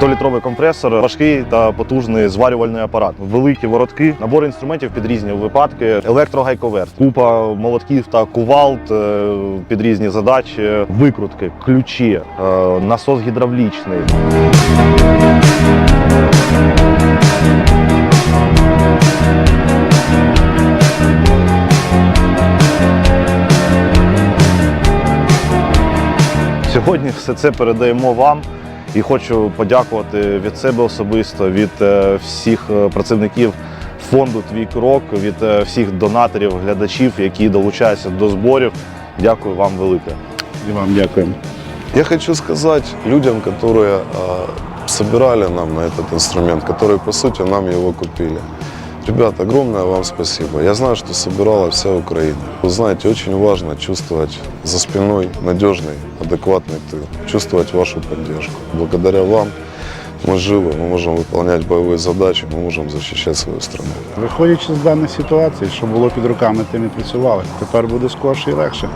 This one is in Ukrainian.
100-літровий компресор, важкий та потужний зварювальний апарат, великі воротки, набор інструментів під різні випадки, електрогайковерт, купа молотків та кувалд е, під різні задачі, викрутки, ключі, е, насос гідравлічний. Сьогодні все це передаємо вам і хочу подякувати від себе особисто, від е, всіх е, працівників фонду Твій крок, від е, всіх донаторів, глядачів, які долучаються до зборів. Дякую вам велике. І вам дякуємо. Я хочу сказать людям, которые а, собирали нам на этот инструмент, которые, по сути, нам его купили. Ребята, огромное вам спасибо. Я знаю, что собирала вся Украина. Вы знаете, очень важно чувствовать за спиной надежный, адекватный тыл, чувствовать вашу поддержку. Благодаря вам мы живы, мы можем выполнять боевые задачи, мы можем защищать свою страну. Виходячи з даної ситуації, що було під руками, тим і працювали. Тепер буде скорше і легше.